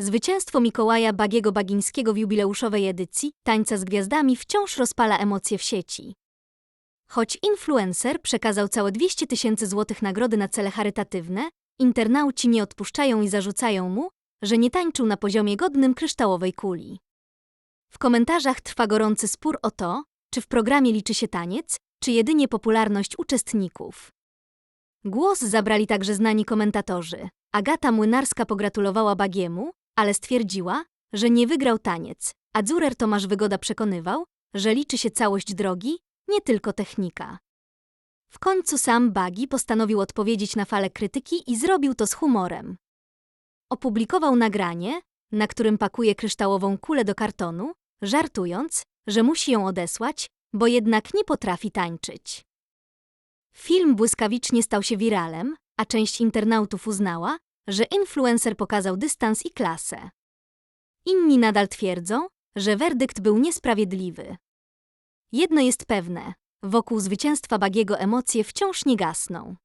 Zwycięstwo Mikołaja Bagiego Bagińskiego w jubileuszowej edycji Tańca z Gwiazdami wciąż rozpala emocje w sieci. Choć influencer przekazał całe 200 tysięcy złotych nagrody na cele charytatywne, internauci nie odpuszczają i zarzucają mu, że nie tańczył na poziomie godnym kryształowej kuli. W komentarzach trwa gorący spór o to, czy w programie liczy się taniec, czy jedynie popularność uczestników. Głos zabrali także znani komentatorzy. Agata Młynarska pogratulowała Bagiemu, ale stwierdziła, że nie wygrał taniec, a Dzurer Tomasz Wygoda przekonywał, że liczy się całość drogi, nie tylko technika. W końcu sam Bagi postanowił odpowiedzieć na falę krytyki i zrobił to z humorem. Opublikował nagranie, na którym pakuje kryształową kulę do kartonu, żartując, że musi ją odesłać, bo jednak nie potrafi tańczyć. Film błyskawicznie stał się wiralem, a część internautów uznała, że influencer pokazał dystans i klasę. Inni nadal twierdzą, że werdykt był niesprawiedliwy. Jedno jest pewne, wokół zwycięstwa Bagiego emocje wciąż nie gasną.